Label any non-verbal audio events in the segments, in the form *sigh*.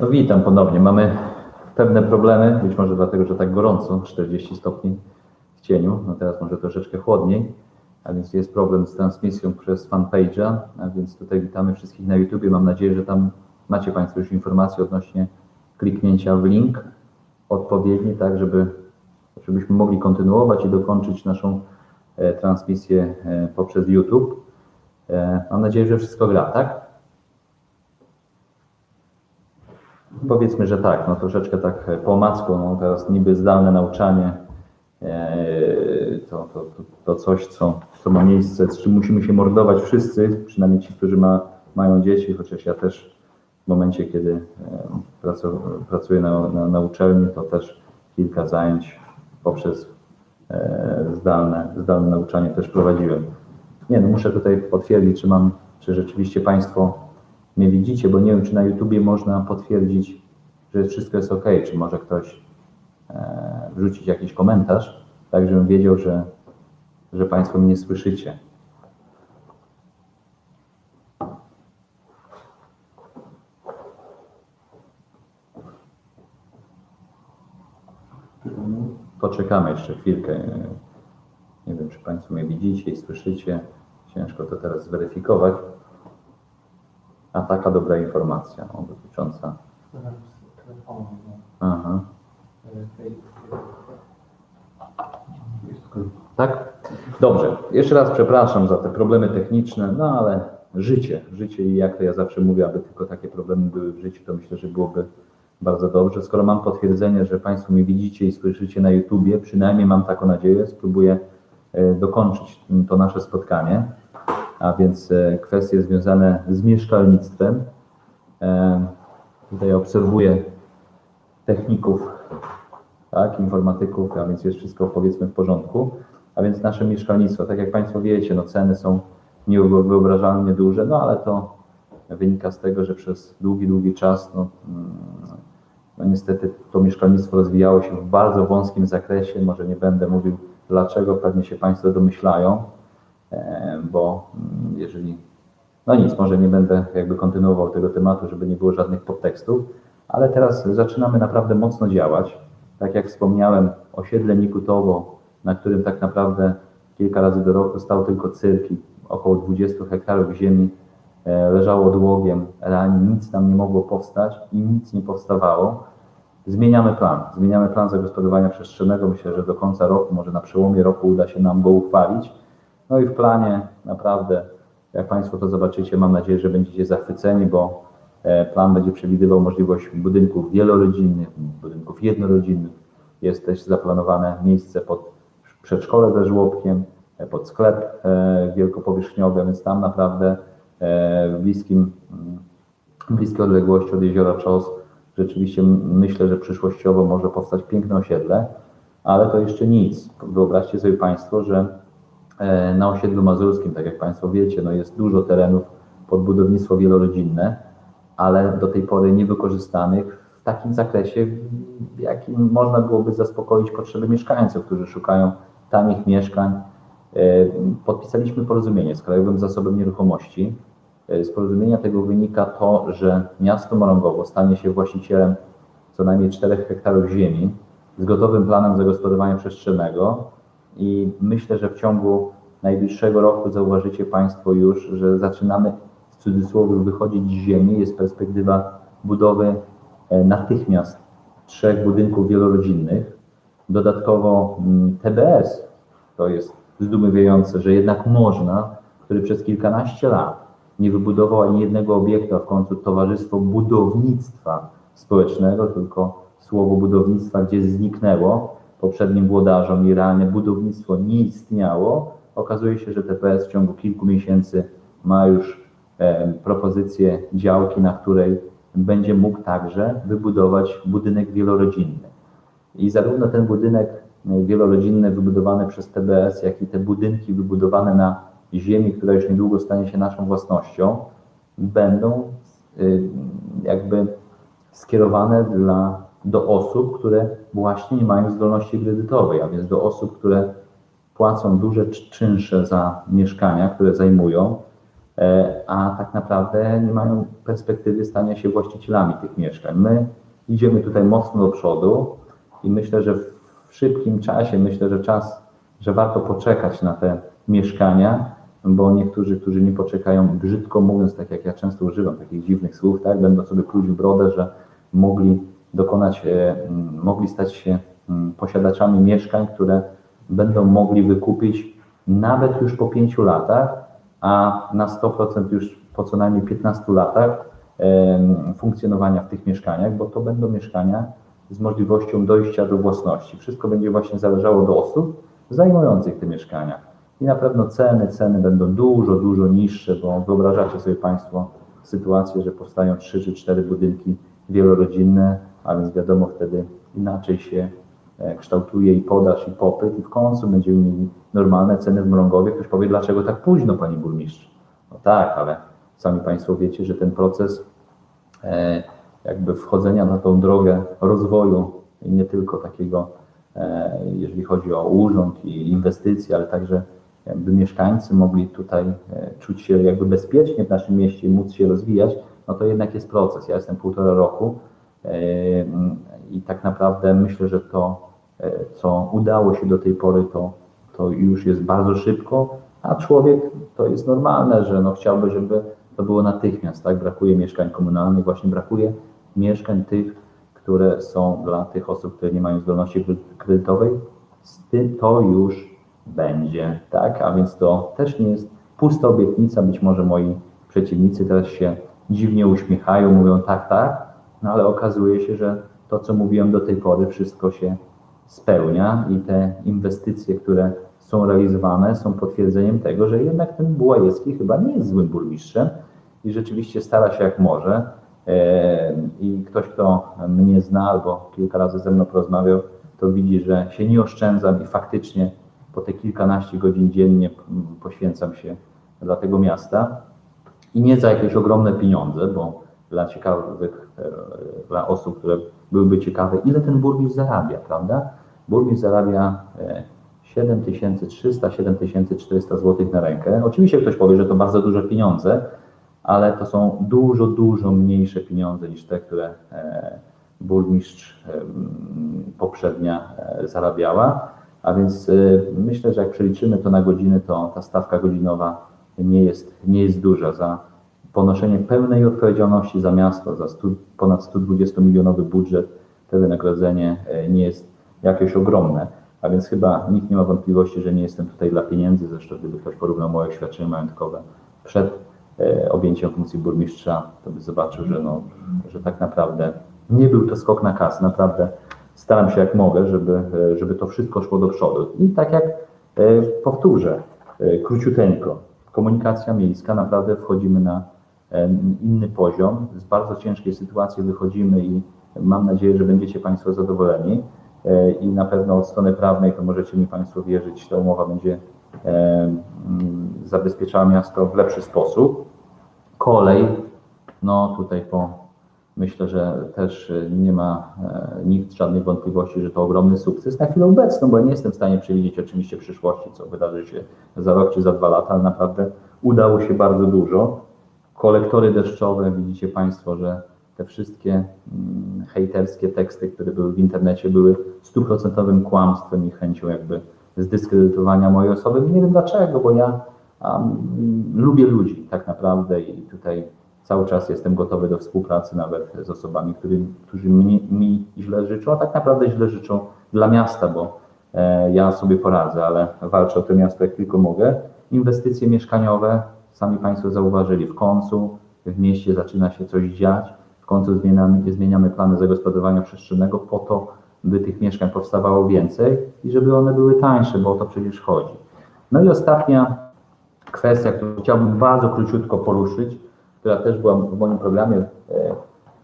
No witam ponownie. Mamy pewne problemy, być może dlatego, że tak gorąco, 40 stopni w cieniu, no teraz może troszeczkę chłodniej, a więc jest problem z transmisją przez fanpage'a, a więc tutaj witamy wszystkich na YouTubie. Mam nadzieję, że tam macie Państwo już informacje odnośnie kliknięcia w link odpowiedni, tak żeby, żebyśmy mogli kontynuować i dokończyć naszą e, transmisję e, poprzez YouTube. E, mam nadzieję, że wszystko gra, tak? Powiedzmy, że tak, no troszeczkę tak po omacku, no teraz niby zdalne nauczanie, e, to, to, to, to coś, co, co ma miejsce, z czym musimy się mordować wszyscy, przynajmniej ci, którzy ma, mają dzieci, chociaż ja też w momencie, kiedy e, pracu, pracuję na, na, na uczelni, to też kilka zajęć poprzez e, zdalne, zdalne nauczanie też prowadziłem. Nie, no muszę tutaj potwierdzić, czy mam, czy rzeczywiście Państwo mnie widzicie, bo nie wiem, czy na YouTubie można potwierdzić, że wszystko jest ok, czy może ktoś e, wrzucić jakiś komentarz, tak żebym wiedział, że, że Państwo mnie słyszycie. Poczekamy jeszcze chwilkę. Nie wiem, czy Państwo mnie widzicie i słyszycie. Ciężko to teraz zweryfikować. A taka dobra informacja o, dotycząca. Aha. Tak? Dobrze. Jeszcze raz przepraszam za te problemy techniczne, no ale życie, życie i jak to ja zawsze mówię, aby tylko takie problemy były w życiu, to myślę, że byłoby bardzo dobrze. Skoro mam potwierdzenie, że Państwo mnie widzicie i słyszycie na YouTubie, przynajmniej mam taką nadzieję, spróbuję e, dokończyć to nasze spotkanie, a więc e, kwestie związane z mieszkalnictwem. E, Tutaj obserwuję techników, tak, informatyków, a więc jest wszystko powiedzmy w porządku. A więc nasze mieszkalnictwo, tak jak Państwo wiecie, no ceny są niewyobrażalnie duże, no ale to wynika z tego, że przez długi, długi czas, no, mm, no niestety to mieszkalnictwo rozwijało się w bardzo wąskim zakresie. Może nie będę mówił dlaczego, pewnie się Państwo domyślają, bo mm, jeżeli no nic, może nie będę jakby kontynuował tego tematu, żeby nie było żadnych podtekstów, ale teraz zaczynamy naprawdę mocno działać. Tak jak wspomniałem, osiedle Nikutowo, na którym tak naprawdę kilka razy do roku stał tylko cyrk i około 20 hektarów ziemi e, leżało odłogiem, realnie nic tam nie mogło powstać i nic nie powstawało. Zmieniamy plan, zmieniamy plan zagospodarowania przestrzennego. Myślę, że do końca roku, może na przełomie roku uda się nam go uchwalić. No i w planie naprawdę jak Państwo to zobaczycie, mam nadzieję, że będziecie zachwyceni, bo e, plan będzie przewidywał możliwość budynków wielorodzinnych, budynków jednorodzinnych. Jest też zaplanowane miejsce pod przedszkole ze żłobkiem, e, pod sklep e, wielkopowierzchniowy, więc tam naprawdę w bliskim, w bliskiej odległości od jeziora Czos rzeczywiście myślę, że przyszłościowo może powstać piękne osiedle, ale to jeszcze nic. Wyobraźcie sobie Państwo, że na osiedlu mazurskim, tak jak Państwo wiecie, no jest dużo terenów pod budownictwo wielorodzinne, ale do tej pory niewykorzystanych w takim zakresie, w jakim można byłoby zaspokoić potrzeby mieszkańców, którzy szukają tanich mieszkań. E, podpisaliśmy porozumienie z Krajowym Zasobem Nieruchomości. E, z porozumienia tego wynika to, że miasto Morągowo stanie się właścicielem co najmniej 4 hektarów ziemi z gotowym planem zagospodarowania przestrzennego, i myślę, że w ciągu najbliższego roku zauważycie Państwo już, że zaczynamy w cudzysłowie wychodzić z ziemi. Jest perspektywa budowy e, natychmiast trzech budynków wielorodzinnych. Dodatkowo mm, TBS, to jest zdumiewające, że jednak można, który przez kilkanaście lat nie wybudował ani jednego obiektu, a w końcu Towarzystwo Budownictwa Społecznego, tylko słowo budownictwa gdzieś zniknęło, poprzednim włodarzom i realne budownictwo nie istniało, okazuje się, że TPS w ciągu kilku miesięcy ma już e, propozycję działki, na której będzie mógł także wybudować budynek wielorodzinny. I zarówno ten budynek wielorodzinny wybudowany przez TBS, jak i te budynki wybudowane na ziemi, która już niedługo stanie się naszą własnością, będą y, jakby skierowane dla do osób, które właśnie nie mają zdolności kredytowej, a więc do osób, które płacą duże czynsze za mieszkania, które zajmują. e, a tak naprawdę nie mają perspektywy stania się właścicielami tych mieszkań. My idziemy tutaj mocno do przodu i myślę, że w szybkim czasie, myślę, że czas, że warto poczekać na te mieszkania, bo niektórzy, którzy nie poczekają, brzydko mówiąc, tak jak ja często używam takich dziwnych słów, tak, będą sobie pluć w brodę, że mogli dokonać, e, mogli stać się posiadaczami mieszkań, które będą mogli wykupić nawet już po pięciu latach, a na 100% już po co najmniej 15 latach em, funkcjonowania w tych mieszkaniach, bo to będą mieszkania z możliwością dojścia do własności. Wszystko będzie właśnie zależało do osób zajmujących te mieszkania. I na pewno ceny, ceny będą dużo, dużo niższe, bo wyobrażacie sobie Państwo sytuację, że powstają trzy czy cztery budynki wielorodzinne, a więc wiadomo wtedy inaczej się e, kształtuje i podaż, i popyt, i w końcu będziemy mieli normalne ceny w Mrągowie. Ktoś powie, dlaczego tak późno, Panie Burmistrz? No tak, ale sami Państwo wiecie, że ten proces e, jakby wchodzenia na tą drogę rozwoju, i nie tylko takiego, e, jeżeli chodzi o urząd i inwestycje, ale także jakby mieszkańcy mogli tutaj czuć się jakby bezpiecznie w naszym mieście i móc się rozwijać, no to jednak jest proces. Ja jestem półtora roku i tak naprawdę myślę, że to, e, co udało się do tej pory, to, to już jest bardzo szybko, a człowiek to jest normalne, że no chciałby, żeby to było natychmiast, tak? Brakuje mieszkań komunalnych, właśnie brakuje mieszkań tych, które są dla tych osób, które nie mają zdolności kre- kredytowej. To już będzie, tak? A więc to też nie jest pusta obietnica. Być może moi przeciwnicy teraz się dziwnie uśmiechają, mówią tak, tak, no ale okazuje się, że to, co mówiłem do tej pory, wszystko się spełnia i te inwestycje, które są realizowane, są potwierdzeniem tego, że jednak ten Bułajewski chyba nie jest złym burmistrzem i rzeczywiście stara się jak może. I ktoś, kto mnie zna albo kilka razy ze mną porozmawiał, to widzi, że się nie oszczędzam i faktycznie po te kilkanaście godzin dziennie poświęcam się dla tego miasta. I nie za jakieś ogromne pieniądze, bo dla ciekawych, e, dla osób, które byłyby ciekawe, ile ten burmistrz zarabia, prawda? Burmistrz zarabia e, 7300, 7400 zł na rękę. Oczywiście ktoś powie, że to bardzo duże pieniądze, ale to są dużo, dużo mniejsze pieniądze niż te, które e, burmistrz e, poprzednia e, zarabiała. A więc e, myślę, że jak przeliczymy to na godziny, to ta stawka godzinowa nie jest, nie jest duża. Za ponoszenie pełnej odpowiedzialności za miasto, za ponad 120 milionowy budżet, to wynagrodzenie e, nie jest jakieś ogromne. A więc chyba nikt nie ma wątpliwości, że nie jestem tutaj dla pieniędzy. Zresztą gdyby ktoś porównał moje oświadczenie majątkowe przed e, objęciem funkcji burmistrza, to by zobaczył, że, no, że tak naprawdę nie był to skok na kas. Naprawdę staram się jak mogę, żeby, e, żeby to wszystko szło do przodu. I tak jak powtórzę, króciuteńko, komunikacja miejska, naprawdę wchodzimy na inny poziom. Z bardzo ciężkiej sytuacji wychodzimy i mam nadzieję, że będziecie Państwo zadowoleni. E, I na pewno od strony prawnej, to możecie mi Państwo wierzyć, ta umowa będzie zabezpieczała miasto w lepszy sposób. Kolej, no tutaj po, myślę, że też e, nie ma e, nikt żadnych wątpliwości, że to ogromny sukces na chwilę obecną, bo nie jestem w stanie przewidzieć oczywiście przyszłości, co wydarzy się za rok czy za dwa lata, ale naprawdę udało się bardzo dużo. Kolektory deszczowe, widzicie Państwo, że te wszystkie mm, hejterskie teksty, które były w internecie, były stuprocentowym kłamstwem i chęcią jakby zdyskredytowania mojej osoby. Nie wiem dlaczego, bo ja um, lubię ludzi tak naprawdę i tutaj cały czas jestem gotowy do współpracy nawet z osobami, który, którzy mi źle życzą, a tak naprawdę źle życzą dla miasta, bo e, ja sobie poradzę, ale walczę o to miasto jak tylko mogę. Inwestycje mieszkaniowe, sami Państwo zauważyli, w końcu w mieście zaczyna się coś dziać, w końcu zmieniamy, zmieniamy plany zagospodarowania przestrzennego po to, by tych mieszkań powstawało więcej i żeby one były tańsze, bo o to przecież chodzi. No i ostatnia kwestia, którą chciałbym bardzo króciutko poruszyć, która też była w moim programie e,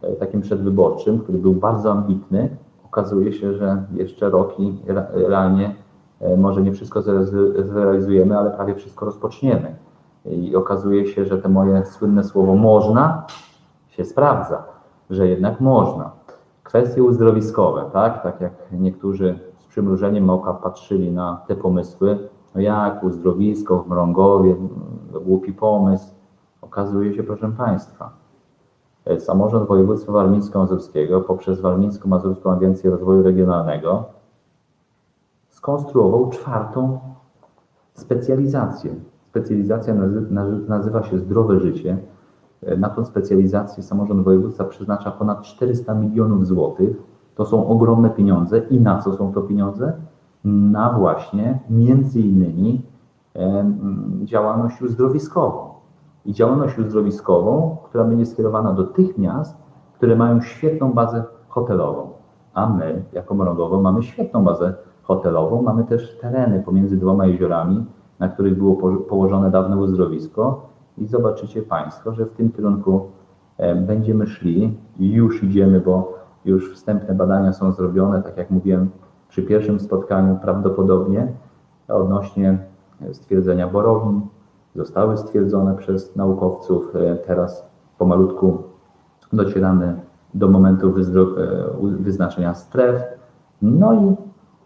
e, takim przedwyborczym, który był bardzo ambitny. Okazuje się, że jeszcze rok i re- realnie e, może nie wszystko zrealiz- zrealizujemy, ale prawie wszystko rozpoczniemy. I okazuje się, że te moje słynne słowo można się sprawdza, że jednak można. Kwestie uzdrowiskowe, tak? Tak jak niektórzy z przymrużeniem oka patrzyli na te pomysły, no jak uzdrowisko w Mrągowie, mm, głupi pomysł. okazuje się, proszę Państwa, e, samorząd województwa warmińsko-mazurskiego poprzez Warmińsko-Mazurską Agencję Rozwoju Regionalnego skonstruował czwartą specjalizację. Specjalizacja nazy- nazy- nazywa się Zdrowe Życie. E, Na tą specjalizację samorząd województwa przeznacza ponad 400 milionów złotych. To są ogromne pieniądze. I na co są to pieniądze? Na właśnie między innymi e, działalność uzdrowiskową. I działalność uzdrowiskową, która będzie skierowana do tych miast, które mają świetną bazę hotelową. A my, jako Mrągowo, mamy świetną bazę hotelową. Mamy też tereny pomiędzy dwoma jeziorami, na których było po- położone dawne uzdrowisko. I zobaczycie Państwo, że w tym kierunku e, będziemy szli i już idziemy, bo już wstępne badania są zrobione, tak jak mówiłem przy pierwszym spotkaniu, prawdopodobnie odnośnie stwierdzenia borowin zostały stwierdzone przez naukowców. E, Teraz pomalutku docieramy do momentu e, wyznaczenia stref. No i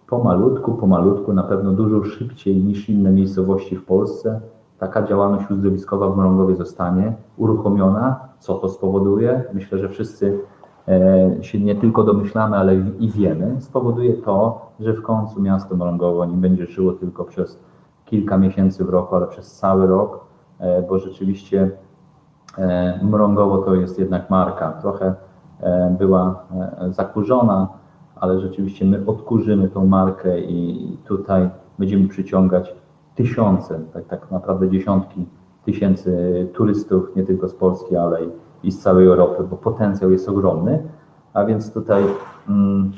pomalutku, pomalutku, na pewno dużo szybciej niż inne miejscowości w Polsce, taka działalność uzdrowiskowa w Mrągowie zostanie uruchomiona. Co to spowoduje? Myślę, że wszyscy e, się nie tylko domyślamy, ale i wiemy. Spowoduje to, że w końcu miasto Mrągowo nie będzie żyło tylko przez kilka miesięcy w roku, ale przez cały rok, e, bo rzeczywiście E, Mrągowo to jest jednak marka. Trochę była zakurzona, ale rzeczywiście my odkurzymy tą markę i tutaj będziemy przyciągać tysiące, tak, tak naprawdę dziesiątki tysięcy turystów, nie tylko z Polski, ale i, z całej Europy, bo potencjał jest ogromny. A więc tutaj mm,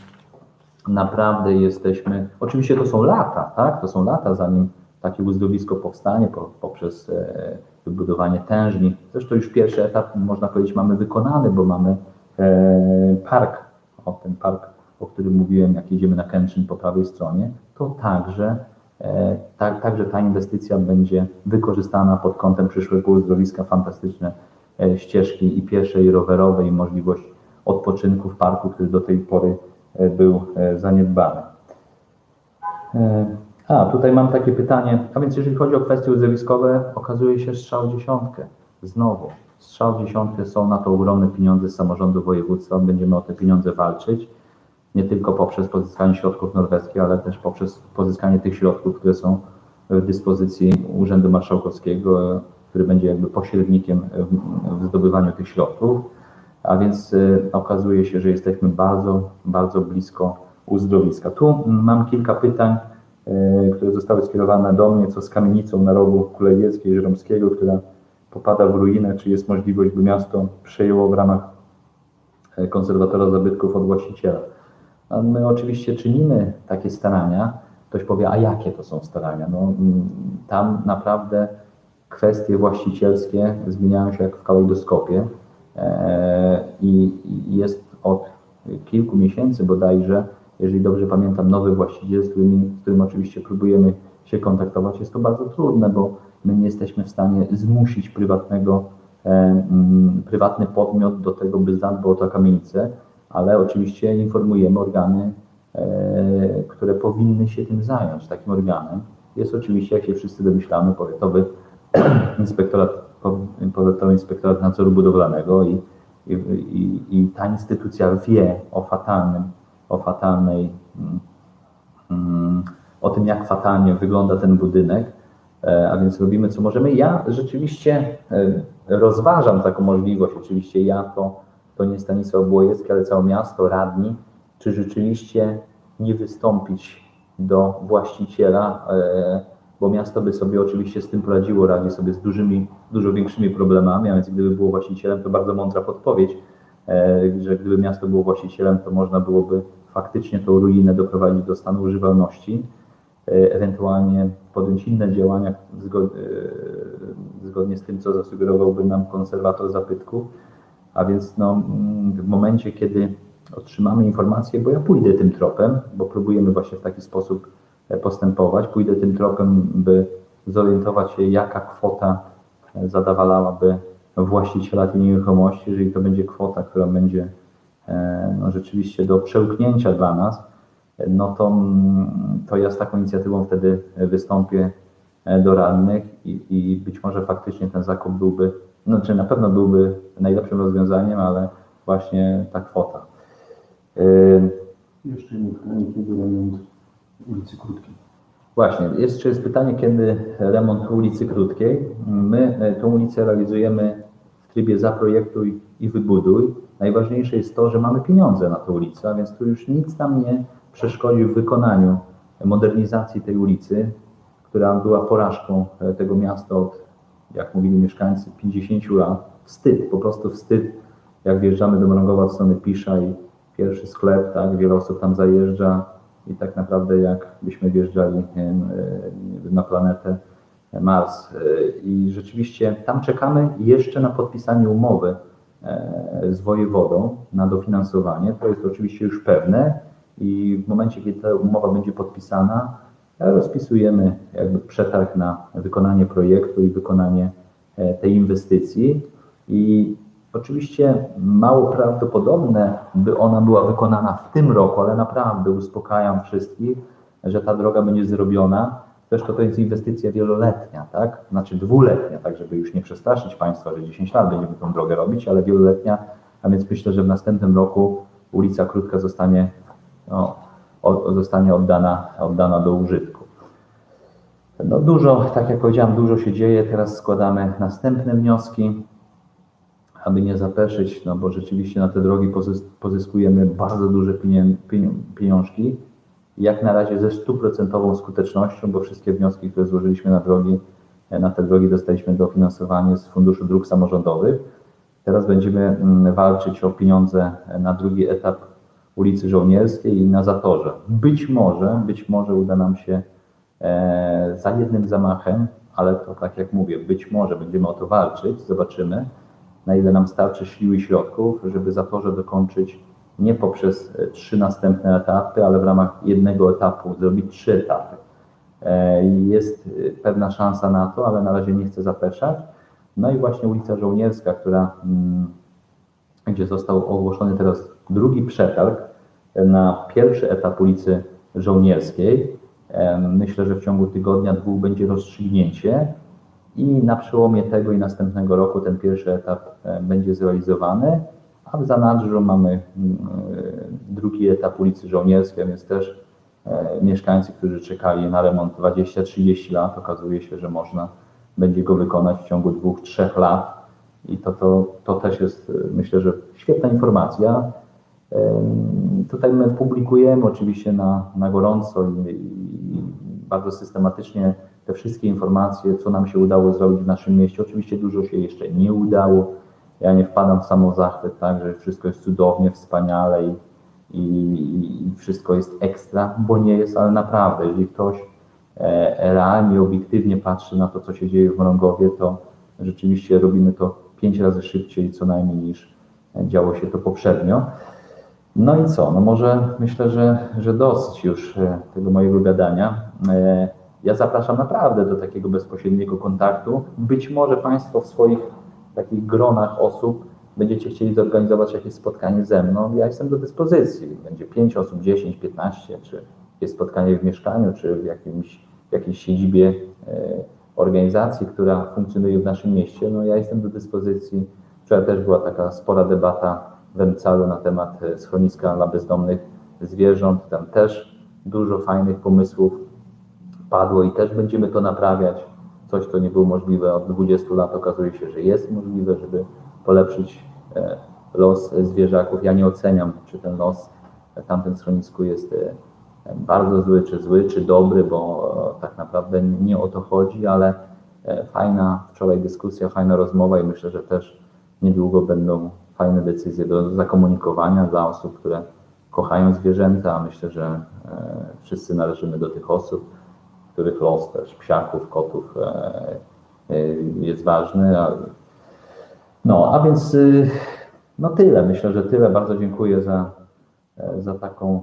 naprawdę jesteśmy. Oczywiście to są lata, tak? To są lata, zanim takie uzdrowisko powstanie po, poprzez e, wybudowanie tężni. Zresztą już pierwszy etap, można powiedzieć, mamy wykonany, bo mamy e, park, o ten park, o którym mówiłem, jak jedziemy na Kętrzyn po prawej stronie, to także, e, tak, także ta inwestycja będzie wykorzystana pod kątem przyszłego uzdrowiska. Fantastyczne e, ścieżki i pieszej, i rowerowej, i możliwość odpoczynku w parku, który do tej pory e, był zaniedbany. A, tutaj mam takie pytanie. A więc jeżeli chodzi o kwestie uzdrowiskowe, okazuje się strzał dziesiątkę. Znowu, strzał dziesiątkę są na to ogromne pieniądze z samorządu województwa. Będziemy o te pieniądze walczyć. Nie tylko poprzez pozyskanie środków norweskich, ale też poprzez pozyskanie tych środków, które są w dyspozycji Urzędu Marszałkowskiego, e, który będzie jakby pośrednikiem w, zdobywaniu tych środków. A więc y, okazuje się, że jesteśmy bardzo, bardzo blisko uzdrowiska. Tu mam kilka pytań, y, które zostały skierowane do mnie, co z kamienicą na rogu Kulewieckiej, Żeromskiego, która popada w ruinę, czy jest możliwość, by miasto przejęło w ramach e, konserwatora zabytków od właściciela. My oczywiście czynimy takie starania. Ktoś powie, a jakie to są starania? No, mm, tam naprawdę kwestie właścicielskie zmieniają się jak w kalejdoskopie e, i i jest od kilku miesięcy bodajże, jeżeli dobrze pamiętam, nowy właściciel, z którym, z którym oczywiście próbujemy się kontaktować. Jest to bardzo trudne, bo my nie jesteśmy w stanie zmusić prywatnego, e, mm, prywatny podmiot do tego, by zadbał o tę kamienicę, ale oczywiście informujemy organy, e, które powinny się tym zająć. Takim organem jest oczywiście, jak się wszyscy domyślamy, powiatowy *clears throat* inspektorat, powiatowy inspektorat nadzoru budowlanego i, i, i, i ta instytucja wie o fatalnym, o fatalnej, mm, mm, o tym, jak fatalnie wygląda ten budynek, e, a więc robimy co możemy. Ja rzeczywiście e, rozważam taką możliwość, oczywiście ja to, to nie Stanisław Błojecki, ale całe miasto, radni, czy rzeczywiście nie wystąpić do właściciela, e, bo miasto by sobie oczywiście z tym poradziło, radzi sobie z dużymi, dużo większymi problemami, a więc gdyby było właścicielem, to bardzo mądra podpowiedź, e, że gdyby miasto było właścicielem, to można byłoby faktycznie tą ruinę doprowadzić do stanu używalności, e, ewentualnie podjąć inne działania zgo- zgodnie z tym, co zasugerowałby nam konserwator zabytków. A więc no, mm, w momencie, kiedy otrzymamy informację, bo ja pójdę tym tropem, bo próbujemy właśnie w taki sposób e, postępować, pójdę tym tropem, by zorientować się, jaka kwota e, zadawalałaby właściciela tej nieruchomości, jeżeli to będzie kwota, która będzie e, no, rzeczywiście do przełknięcia dla nas, no to, mm, to ja z taką inicjatywą wtedy wystąpię do radnych i, i być może faktycznie ten zakup byłby znaczy na pewno byłby najlepszym rozwiązaniem, ale właśnie ta kwota. Y, Jeszcze pytanie, kiedy remont ulicy Krótkiej? Właśnie, jeszcze jest pytanie, kiedy remont ulicy Krótkiej. My e, tą ulicę realizujemy w trybie zaprojektuj i wybuduj. Najważniejsze jest to, że mamy pieniądze na tę ulicę, a więc tu już nic nam nie przeszkodzi w wykonaniu modernizacji tej ulicy, która była porażką e, tego miasta od, jak mówili mieszkańcy, 50 lat. Wstyd, po prostu wstyd, jak wjeżdżamy do Mrągowa w stronę Pisza i pierwszy sklep, tak, wiele osób tam zajeżdża i tak naprawdę jakbyśmy wjeżdżali e, na planetę Mars. E, I rzeczywiście tam czekamy jeszcze na podpisanie umowy e, z wojewodą na dofinansowanie. To jest oczywiście już pewne i w momencie, kiedy ta umowa będzie podpisana, rozpisujemy jakby przetarg na wykonanie projektu i wykonanie e, tej inwestycji. I oczywiście mało prawdopodobne, by ona była wykonana w tym roku, ale naprawdę uspokajam wszystkich, że ta droga będzie zrobiona. Też to, jest inwestycja wieloletnia, tak? Znaczy dwuletnia, tak żeby już nie przestraszyć Państwa, że 10 lat będziemy tą drogę robić, ale wieloletnia, a więc myślę, że w następnym roku ulica Krótka zostanie, no, zostanie oddana, oddana do użytku. No dużo, tak jak powiedziałem, dużo się dzieje. Teraz składamy następne wnioski, aby nie zapeszyć, no bo rzeczywiście na te drogi pozys- pozyskujemy bardzo duże pieniążki. Jak na razie ze stuprocentową skutecznością, bo wszystkie wnioski, które złożyliśmy na drogi, na te drogi dostaliśmy dofinansowanie z Funduszu Dróg Samorządowych. Teraz będziemy mm, walczyć o pieniądze na drugi etap ulicy Żołnierskiej i na Zatorze. Być może, być może uda nam się za jednym zamachem, ale to tak jak mówię, być może będziemy o to walczyć, zobaczymy, na ile nam starczy sił i środków, żeby Zatorze dokończyć nie poprzez e, trzy następne etapy, ale w ramach jednego etapu zrobić trzy etapy. E, Jest e, pewna szansa na to, ale na razie nie chcę zapeszać. No i właśnie ulica Żołnierska, która, mm, gdzie został ogłoszony teraz drugi przetarg na pierwszy etap ulicy Żołnierskiej. Myślę, że w ciągu tygodnia, dwóch będzie rozstrzygnięcie i na przełomie tego i następnego roku ten pierwszy etap e, będzie zrealizowany, a w zanadrzu mamy mm, e, drugi etap ulicy Żołnierskiej, więc też e, mieszkańcy, którzy czekali na remont 20-30 lat, okazuje się, że można będzie go wykonać w ciągu dwóch, trzech lat i to, to, to też jest, myślę, że świetna informacja. Tutaj my publikujemy oczywiście na, na gorąco i bardzo systematycznie te wszystkie informacje, co nam się udało zrobić w naszym mieście. Oczywiście dużo się jeszcze nie udało. Ja nie wpadam w samozachwyt, tak, że wszystko jest cudownie, wspaniale i, i, i wszystko jest ekstra, bo nie jest, ale naprawdę, jeżeli ktoś e, realnie, obiektywnie patrzy na to, co się dzieje w Mrągowie, to rzeczywiście robimy to pięć razy szybciej co najmniej niż działo się to poprzednio. No i co? No może myślę, że, że dosyć już e, tego mojego gadania. E, Ja zapraszam naprawdę do takiego bezpośredniego kontaktu. Być może Państwo w swoich takich gronach osób będziecie chcieli zorganizować jakieś spotkanie ze mną. Ja jestem do dyspozycji. Będzie 5 osób, 10, 15, czy jest spotkanie w mieszkaniu, czy w jakimś, w jakiejś siedzibie e, organizacji, która funkcjonuje w naszym mieście. No ja jestem do dyspozycji. Wczoraj też była taka spora debata w Emcalu na temat e, schroniska dla bezdomnych zwierząt. Tam też dużo fajnych pomysłów padło i też będziemy to naprawiać. Coś, co nie było możliwe od 20 lat, okazuje się, że jest możliwe, żeby polepszyć e, los zwierzaków. Ja nie oceniam, czy ten los w tamtym schronisku jest e, bardzo zły, czy zły, czy dobry, bo e, tak naprawdę nie o to chodzi, ale fajna wczoraj dyskusja, fajna rozmowa i myślę, że też niedługo będą fajne decyzje do zakomunikowania dla osób, które kochają zwierzęta, myślę, że wszyscy należymy do tych osób, których los też psiaków, kotów e, e, jest ważny. No, a więc y, no tyle. Myślę, że tyle. Bardzo dziękuję za, e, za taką.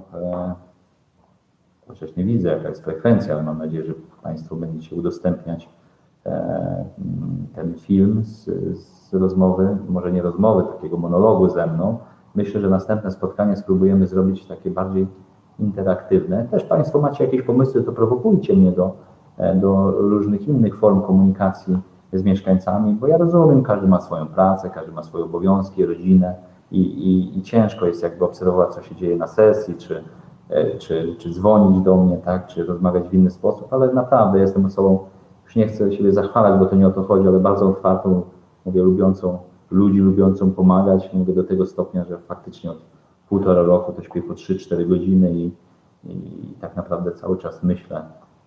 Chociaż nie widzę, jaka jest frekwencja, ale mam nadzieję, że Państwo będziecie udostępniać ten film z, z rozmowy, może nie rozmowy, takiego monologu ze mną. Myślę, że następne spotkanie spróbujemy zrobić takie bardziej interaktywne. Też Państwo macie jakieś pomysły, to prowokujcie mnie do, e, do różnych innych form komunikacji z mieszkańcami, bo ja rozumiem, każdy ma swoją pracę, każdy ma swoje obowiązki, rodzinę i, i, i ciężko jest jakby obserwować, co się dzieje na sesji, czy, e, czy, czy dzwonić do mnie, tak, czy rozmawiać w inny sposób, ale naprawdę jestem osobą, już nie chcę siebie zachwalać, bo to nie o to chodzi, ale bardzo otwartą, mówię, lubiącą ludzi, lubiącą pomagać, mówię do tego stopnia, że faktycznie od półtora roku to śpię po 3-4 godziny i, i tak naprawdę cały czas myślę,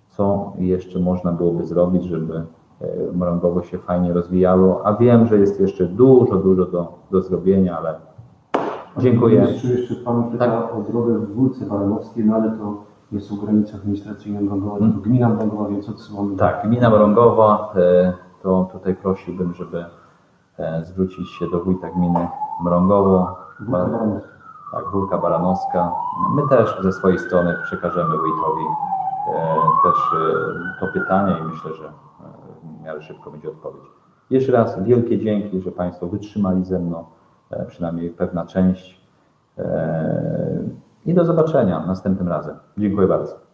co jeszcze można byłoby zrobić, żeby e, mrągowo się fajnie rozwijało, a wiem, że jest jeszcze dużo, dużo do, do zrobienia, ale Dziękuję. Czy jeszcze Pan pyta Tak. o drogę w Wólce Baranowskiej, no ale to jest w granicach administracyjnych Mrągowa, Hmm. gmina Mrągowa, więc odsyłamy. tak, gmina Mrągowa, e, to tutaj prosiłbym, żeby e, zwrócić się do wójta gminy Mrągowo, Wólka Baranowska. tak, Baranowska. My też ze swojej strony przekażemy wójtowi e, też e, to pytanie i myślę, że e, w miarę szybko będzie odpowiedź. Jeszcze raz wielkie dzięki, że Państwo wytrzymali ze mną, przynajmniej pewna część. I do zobaczenia następnym razem. Dziękuję bardzo.